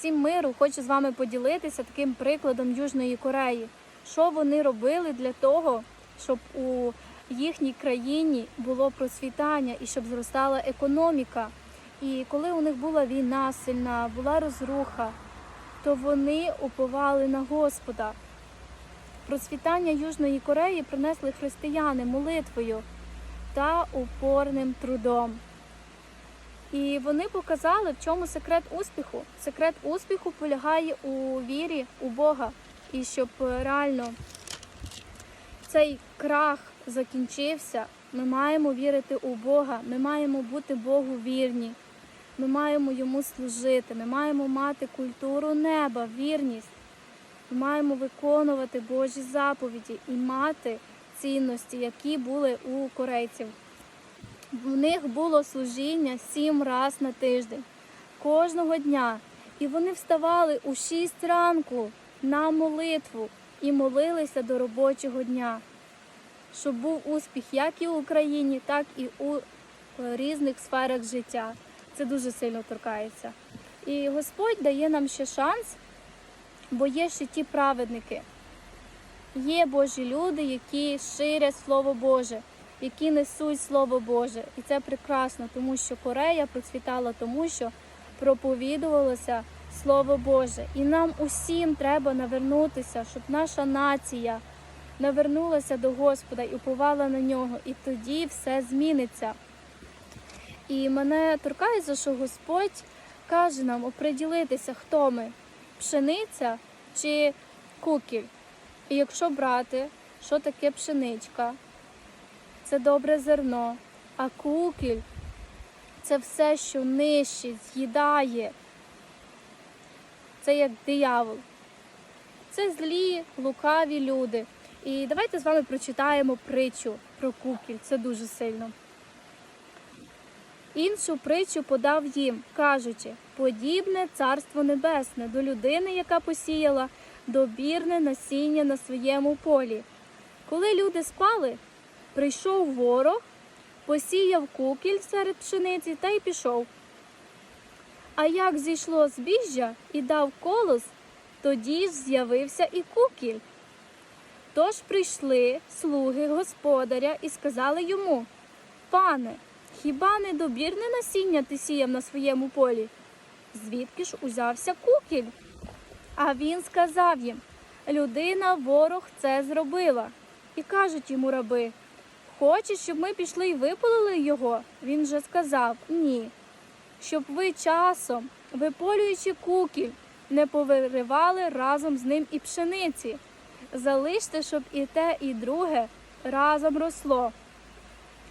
всім миру, хочу з вами поділитися таким прикладом Южної Кореї. Що вони робили для того, щоб у їхній країні було процвітання і щоб зростала економіка. І коли у них була війна сильна, була розруха, то вони уповали на Господа. Процвітання Южної Кореї принесли християни молитвою та упорним трудом. І вони показали, в чому секрет успіху. Секрет успіху полягає у вірі у Бога. І щоб е, реально цей крах закінчився, ми маємо вірити у Бога, ми маємо бути Богу вірні, ми маємо йому служити, ми маємо мати культуру неба, вірність. Ми маємо виконувати Божі заповіді і мати цінності, які були у корейців. В них було служіння сім раз на тиждень, кожного дня. І вони вставали у шість ранку на молитву і молилися до робочого дня, щоб був успіх як і в Україні, так і у е, різних сферах життя. Це дуже сильно торкається. І Господь дає нам ще шанс, бо є ще ті праведники. Є Божі люди, які ширять Слово Боже, які несуть Слово Боже. І це прекрасно, тому що Корея процвітала тому, що проповідувалося Слово Боже. І нам усім треба навернутися, щоб наша нація навернулася до Господа і уповала на нього, і тоді все зміниться. І мене торкається, що Господь каже нам оприділитися, хто ми пшениця чи кукіль. І якщо брати, що таке пшеничка, це добре зерно, а кукіль це все, що нищить, з'їдає. Це як диявол. Це злі, лукаві люди. І давайте з вами прочитаємо притчу про кукіль. Це дуже сильно. Іншу притчу подав їм, кажучи, подібне царство небесне до людини, яка посіяла добірне насіння на своєму полі. Коли люди спали, прийшов ворог, посіяв кукіль серед пшениці та й пішов. А як зійшло збіжжя і дав колос, тоді ж з'явився і кукіль. Тож прийшли слуги господаря і сказали йому: Пане, хіба не добірне насіння ти сіяв на своєму полі? Звідки ж узявся кукіль? А він сказав їм: Людина, ворог це зробила. І кажуть йому раби: Хочеш, щоб ми пішли і випалили його? Він же сказав ні. Щоб ви часом, виполюючи кукіль, не повиривали разом з ним і пшениці. Залиште, щоб і те, і друге разом росло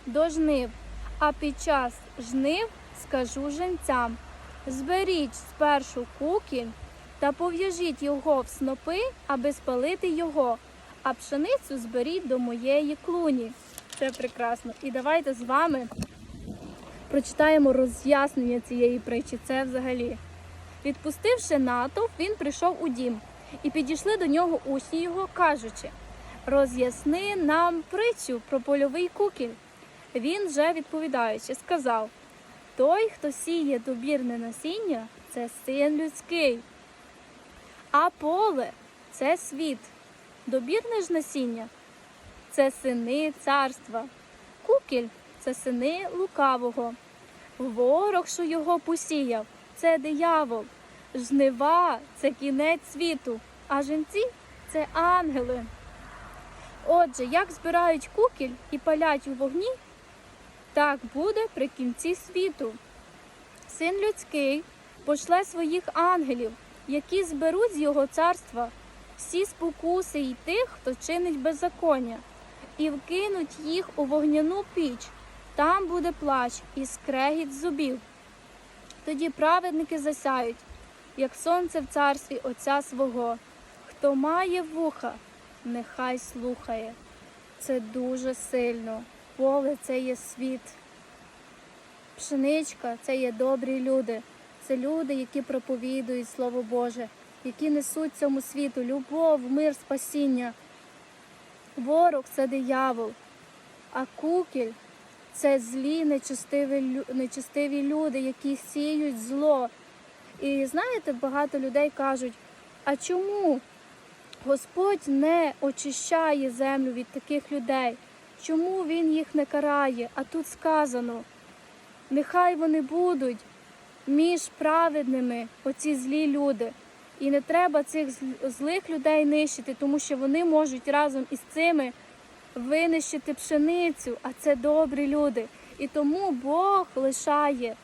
до жнив. А під час жнив скажу женцям: зберіть спершу кукіль та пов'яжіть його в снопи, аби спалити його, а пшеницю зберіть до моєї клуні. Це прекрасно. І давайте з вами прочитаємо роз'яснення цієї притчі. Це взагалі. Відпустивши натовп, він прийшов у дім, і підійшли до нього учні його, кажучи: роз'ясни нам притчу про польовий кукіль. Він же, відповідаючи, сказав: Той, хто сіє добірне насіння, це син людський, а поле це світ. Добірне ж насіння це сини царства, кукіль це сини лукавого. Ворог, що його посіяв, це диявол, жнива це кінець світу, а жінці це ангели. Отже, як збирають кукіль і палять у вогні, так буде при кінці світу. Син людський пошле своїх ангелів, які зберуть з його царства всі спокуси й тих, хто чинить беззаконня, і вкинуть їх у вогняну піч. Там буде плач і скрегіт зубів. Тоді праведники засяють, як сонце в царстві Отця свого. Хто має вуха, нехай слухає. Це дуже сильно. Поле це є світ. Пшеничка це є добрі люди. Це люди, які проповідують Слово Боже, які несуть цьому світу любов, мир, спасіння. Ворог це диявол, а кукіль це злі, нечистиві, нечистиві люди, які сіють зло. І знаєте, багато людей кажуть, а чому Господь не очищає землю від таких людей? Чому Він їх не карає? А тут сказано, нехай вони будуть між праведними, оці злі люди. І не треба цих злих людей нищити, тому що вони можуть разом із цими винищити пшеницю, а це добрі люди. І тому Бог лишає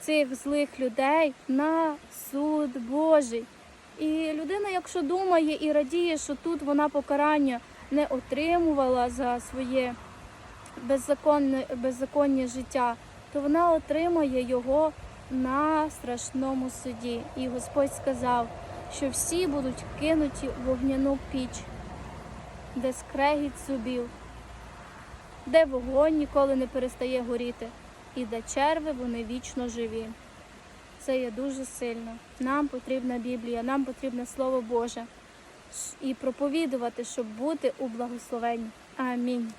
цих злих людей на суд Божий. І людина, якщо думає і радіє, що тут вона покарання не отримувала за своє беззаконне, беззаконне життя, то вона отримає його на страшному суді. І Господь сказав, що всі будуть кинуті в вогняну піч, де скрегіт зубів, де вогонь ніколи не перестає горіти, і де черви вони вічно живі. Це є дуже сильно. Нам потрібна Біблія, нам потрібне Слово Боже і проповідувати, щоб бути у благословенні. Амінь.